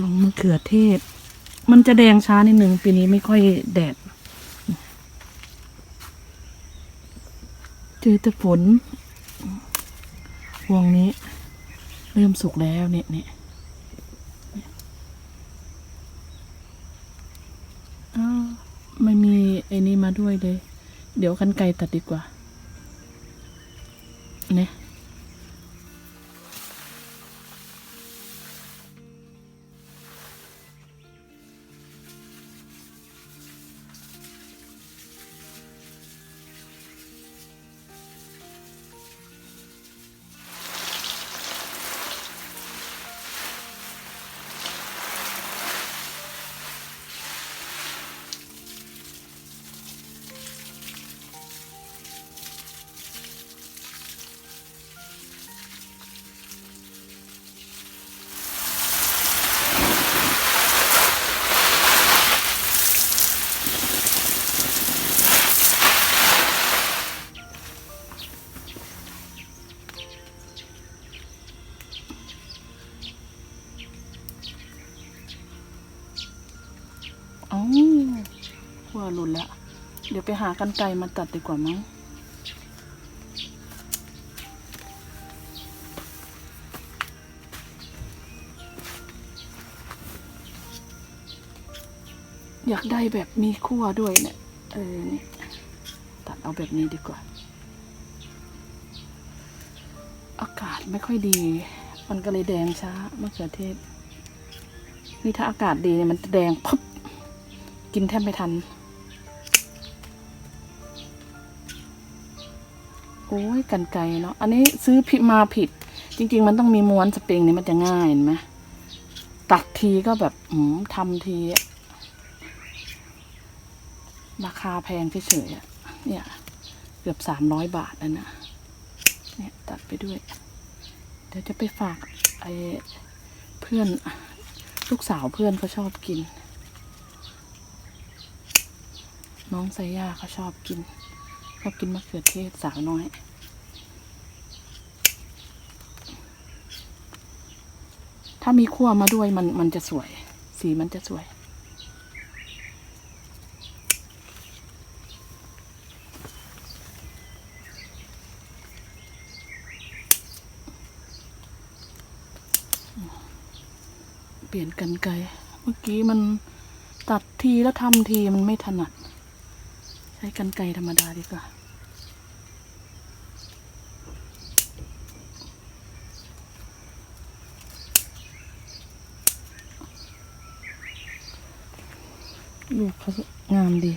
สองมะเขือเทศ มันจะแดงช้านิดหนึ่งปีนี้ไม่ค่อยแดด เจอแต่ฝนพวงนี้ เริ่มสุกแล้วเนี่ยเนี่ยไม่มีไอ้นี้มาด้วยเลย เดี๋ยวกันไกลตัดดีกว่า เนี่ย หัวหลุดละเดี๋ยวไปหากันไกลมาตัดดีกว่ามั้งอยากได้แบบมีขั้วด้วยเนี่ย เออนี่ตัดเอาแบบนี้ดีกว่า อากาศไม่ค่อยดี มันก็เลยแดงช้ามะเขือเทศ นี่ถ้าอากาศดีเนี่ยมันจะแดงพับกินแทบไม่ทัน โอ้ยกันไกลเนาะอันนี้ซื้อผิดมาผิด จริง ๆ มันต้องมีม้วนสปริงนี่มันจะง่ายเห็นไหมตัดทีก็แบบหืมทำทีราคาแพงเฉยๆเนี่ย เกือบสามร้อยบาทแล้วนะเนี่ยตัดไปด้วย เดี๋ยวจะไปฝากไอ้เพื่อนลูกสาวเพื่อนเขาชอบกิน น้องไซย่าเขาชอบกิน ชอบกินมะเขือเทศสาวน้อย ถ้ามีขั้วมาด้วยมันมันจะสวย สีมันจะสวย เปลี่ยนกันไกล เมื่อกี้มันตัดทีแล้วทำทีมันไม่ถนัด ช้กันไกธรรมดาดีกว่าลูกเขางามดี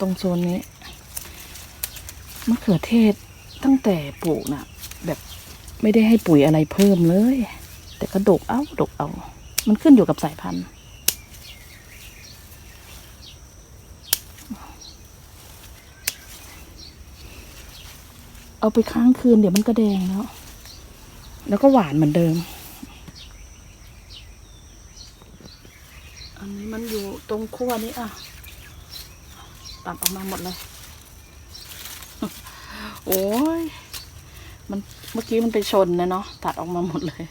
ตรงโซนนี้มะเขือเทศตั้งแต่ปลูกน่ะ ไม่ได้ให้ปุ๋ยอะไรเพิ่มเลย แต่ก็ดกเอาดกเอา มันขึ้นอยู่กับสายพันธุ์ เอาไปค้างคืนเดี๋ยวมันก็แดงแล้ว แล้วก็หวานเหมือนเดิม อันนี้มันอยู่ตรงขั้วนี้อะ ตัดออกมาหมดเลย โอ้ยมัน เมื่อกี้มันไปชนนะเนาะตัดออกมาหมดเลย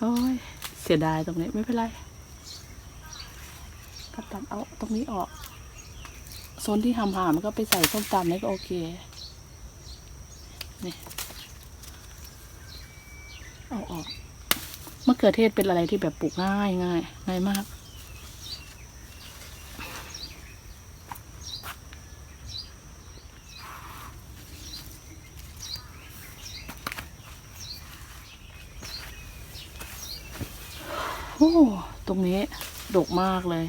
โอ้ยเสียดายตรงนี้ไม่เป็นไรก็ตัดเอาตรงนี้ออกโซนที่หำหามันก็ไปใส่ส้มตำนี่ก็โอเคนี่เอาออกมะเขือเทศเป็นอะไรที่แบบปลูกง่ายง่ายง่ายมาก โอ้ ตรงนี้ดกมากเลย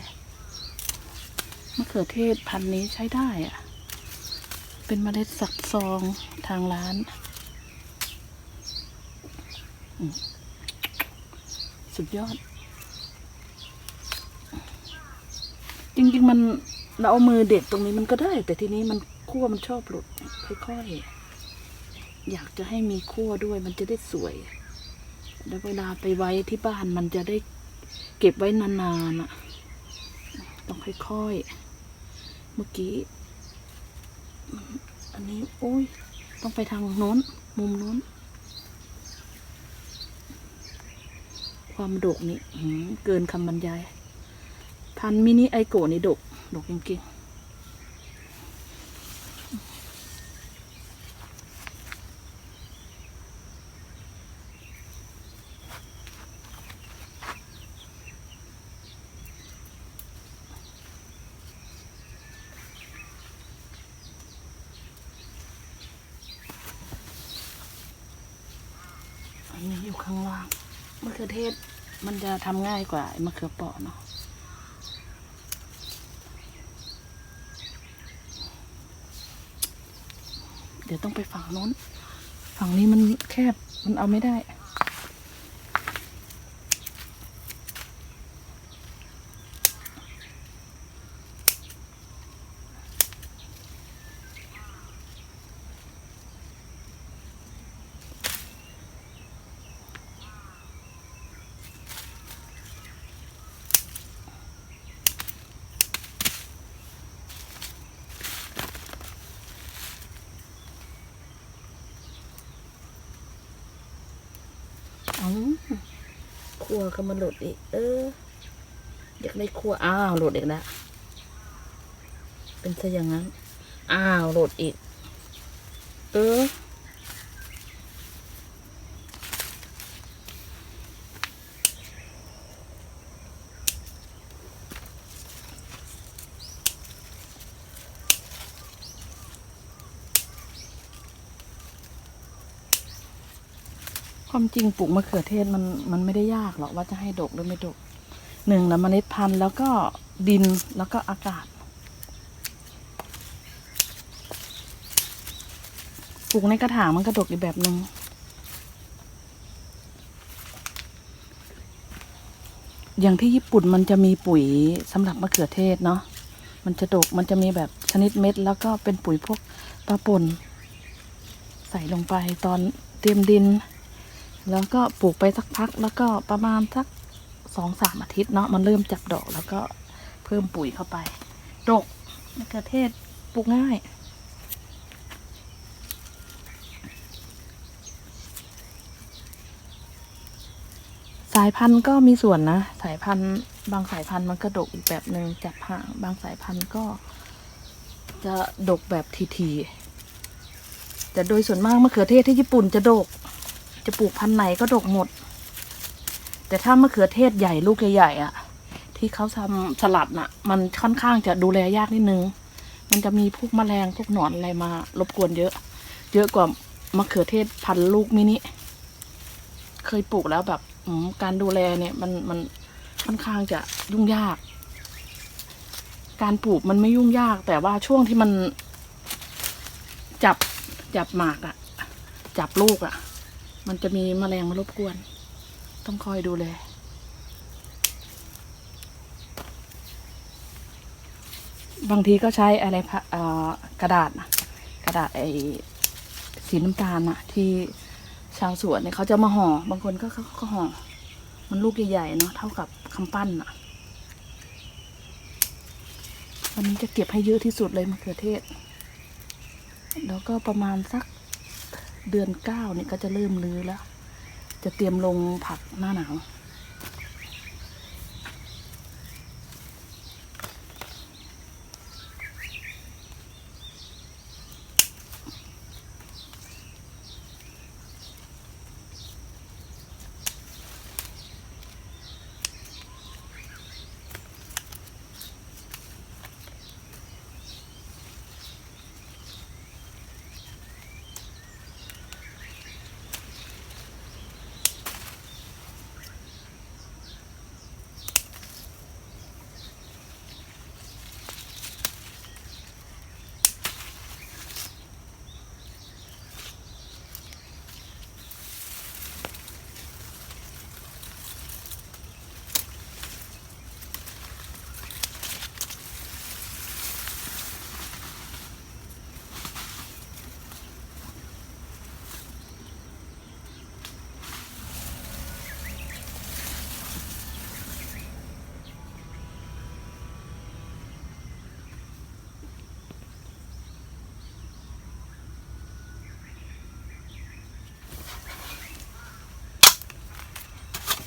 มะเขือเทศพันธุ์นี้ใช้ได้อะเป็นเมล็ดสักซองทางร้านสุดยอด จริงๆมันเราเอามือเด็ดตรงนี้มันก็ได้ แต่ทีนี้มันคั่วมันชอบหลุดค่อยๆ อยากจะให้มีคั่วด้วยมันจะได้สวย แล้วเวลาไปไว้ที่บ้านมันจะได้เก็บไว้นานๆอะ ค่อยๆ เมื่อกี้ อันนี้โอ้ย ต้องไปทางโน้น มุมโน้น ความดกนี่เกินคำบรรยาย พันมินิไอโกะนี่ดก ดกจริงๆ อยู่ข้างล่างมะเขือเทศมันจะทำง่ายกว่ามะเขือเปราะเนาะเดี๋ยวต้องไปฝั่งนู้น ฝั่งนี้มันแคบมันเอาไม่ได้ อ๋อครัวก็มาหลุดอีก เอออยากได้ครัวอ้าวหลุดอีกแล้วเป็นซะอย่างนั้น อ้าวหลุดอีก เออ ความจริงปลูกมะเขือเทศมันมันไม่ได้ยากหรอกว่าจะให้ดกหรือไม่ดกหนึ่งแล้วเมล็ดพันธุ์แล้วก็ดินแล้วก็อากาศปลูกในกระถางมันก็ดกอีกแบบหนึง่งอย่างที่ญี่ปุ่นมันจะมีปุ๋ยสำหรับมะเขือเทศเนาะ มันจะดก มันจะมีแบบชนิดเม็ด แล้วก็เป็นปุ๋ยพวกปลาป่น ใส่ลงไปตอนเตรียมดิน แล้วก็ปลูกไปสักพักแล้วก็ประมาณสักสองสามอาทิตย์เนาะมันเริ่มจับดอกแล้วก็เพิ่มปุ๋ยเข้าไป ดกมะเขือเทศปลูกง่าย สายพันธุ์ก็มีส่วนนะ สายพันธุ์บางสายพันธุ์มันก็ดกอีกแบบหนึ่งจับห่างบางสายพันธุ์ก็ จะดกแบบทีๆแต่โดยส่วนมากมะเขือเทศที่ญี่ปุ่นจะดก จะปลูกพันธุ์ไหนก็ดกหมด แต่ถ้ามะเขือเทศใหญ่ลูกใหญ่ๆอะที่เขาทำสลัดน่ะ มันค่อนข้างจะดูแลยากนิดนึง มันจะมีพวกแมลงพวกหนอนอะไรมารบกวนเยอะ เยอะกว่ามะเขือเทศพันลูกมินิเคยปลูกแล้วแบบการดูแลเนี่ยมันมันค่อนข้างจะยุ่งยาก การปลูกมันไม่ยุ่งยาก แต่ว่าช่วงที่มันจับจับหมากอะจับลูกอะ มันจะมีแมลงมารบกวน ต้องคอยดูแลบางทีก็ใช้อะไรกระดาษนะกระดาษไอสีน้ำตาลนะที่ชาวสวนเนี่ยเขาจะมาห่อบางคนก็เขาก็ห่อมันลูกใหญ่ๆเนาะเท่ากับคำปั้นน่ะวันนี้จะเก็บให้เยอะที่สุดเลยมะเขือเทศ แล้วก็ประมาณสัก เดือนเก้าเนี่ยก็จะเริ่มรื้อแล้ว จะเตรียมลงผักหน้าหนาว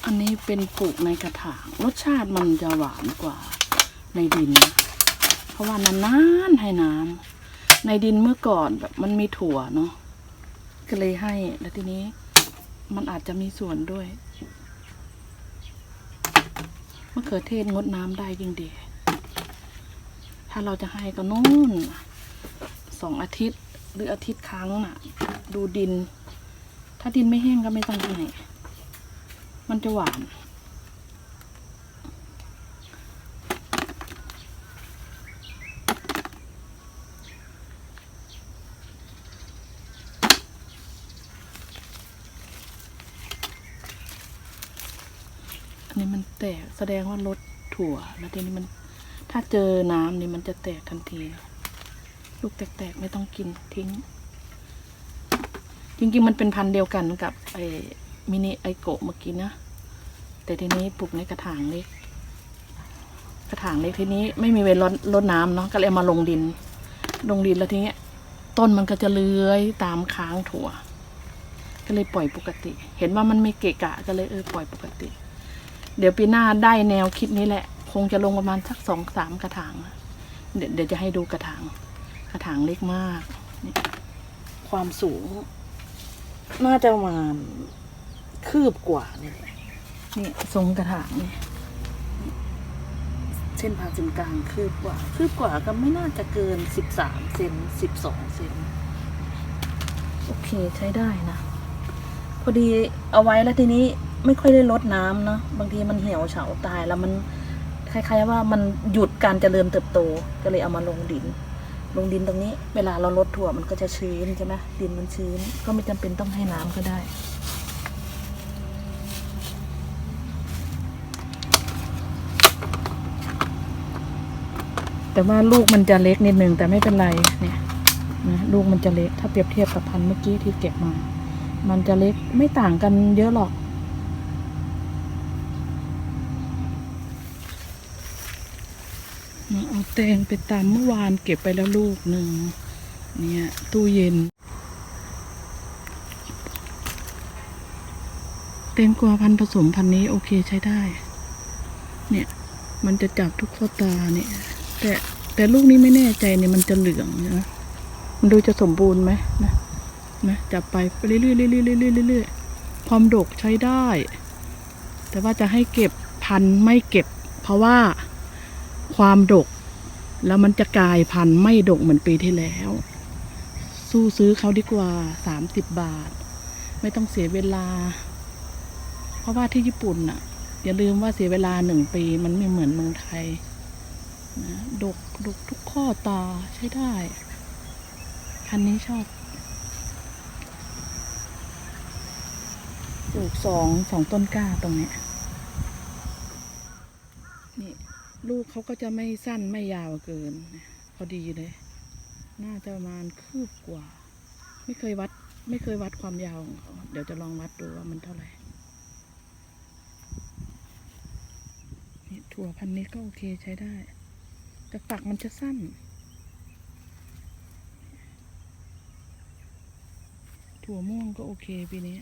อันนี้เป็นปลูกในกระถาง รสชาติมันจะหวานกว่าในดิน เพราะว่านานๆให้น้ำในดินเมื่อก่อนแบบมันมีถั่วเนาะก็เลยให้แล้วทีนี้มันอาจจะมีส่วนด้วยมะเขือเทศงดน้ำได้ยิ่งดีถ้าเราจะให้ก็นู่นสองอาทิตย์หรืออาทิตย์ครั้งน่ะ ดูดิน ถ้าดินไม่แห้งก็ไม่ต้องให้ มันจะหวาน อันนี้มันแตกแสดงว่าลดถั่ว แล้วทีนี้มันถ้าเจอน้ำนี่มันจะแตกทันที ลูกแตกๆไม่ต้องกินทิ้ง จริงๆมันเป็นพันธุ์เดียวกันกับไอ มินิไอโกะเมื่อกี้นะ แต่ทีนี้ปลูกในกระถางเล็ก กระถางเล็กทีนี้ไม่มีเวลารดน้ำเนาะก็เลยมาลงดิน ลงดินแล้วทีนี้ต้นมันก็จะเลื้อยตามค้างถั่ว ก็เลยปล่อยปกติ เห็นว่ามันไม่เกะกะก็เลยเออปล่อยปกติ เดี๋ยวปีหน้าได้แนวคิดนี้แหละ คงจะลงประมาณสักสองสามกระถางเดี๋ยวเดี๋ยวจะให้ดูกระถาง กระถางเล็กมาก ความสูง น่าจะประมาณ คืบกว่าเนี่ยแหละนี่ทรงกระถางนี่เส้นผ่าศูนย์กลางคืบกว่า คืบกว่าก็ไม่น่าจะเกินสิบสามเซนสิบสองเซนโอเคใช้ได้นะ พอดีเอาไว้แล้วทีนี้ไม่ค่อยได้ลดน้ำเนาะบางทีมันเหี่ยวเฉาตายแล้วมันคล้ายๆว่ามันหยุดการเจริญเติบโตก็เลยเอามาลงดิน ลงดินตรงนี้ เวลาเราลดถั่วมันก็จะชื้นใช่ไหมดินมันชื้น ก็ไม่จำเป็นต้องให้น้ำก็ได้ แต่ว่าลูกมันจะเล็กนิดนึงแต่ไม่เป็นไรเนี่ยนะลูกมันจะเล็กถ้าเปรียบเทียบกับพันธุ์เมื่อกี้ที่เก็บมา มันจะเล็กไม่ต่างกันเยอะหรอก เอาแตงไปตามเมื่อวานเก็บไปแล้วลูกหนึ่งเนี่ย ตู้เย็นแตงกวาพันธุ์ผสมพันธุ์นี้โอเคใช้ได้ เนี่ย มันจะจับทุกข้อตาเนี่ย แต่แต่ลูกนี้ไม่แน่ใจเนี่ยมันจะเหลืองนะมันดูจะสมบูรณ์ไหมนะนะจับไปเรื่อยๆเรื่อยๆเรื่อยๆเรื่อยๆความดกใช้ได้ แต่ว่าจะให้เก็บพันธุ์ไม่เก็บ เพราะว่าความดก แล้วมันจะกลายพันธุ์ไม่ดกเหมือนปีที่แล้ว สู้ซื้อเขาดีกว่าสามสิบบาท ไม่ต้องเสียเวลา เพราะว่าที่ญี่ปุ่นน่ะอย่าลืมว่าเสียเวลาหนึ่งปีมันไม่เหมือนเมืองไทย นะดกดกทุกข้อตาใช้ได้พันนี้ชอบปลูกสองสองต้นกล้าตรงเนี้ยนี่ลูกเขาก็จะไม่สั้นไม่ยาวเกิน พอดีเลย น่าจะประมาณคืบกว่า ไม่เคยวัด ไม่เคยวัดความยาวของเขาเดี๋ยวจะลองวัดดูว่ามันเท่าไหร่นี่ถั่วพันนี้ก็โอเคใช้ได้ แต่ฝักมันจะสั้น ถั่วม่วงก็โอเคปีนี้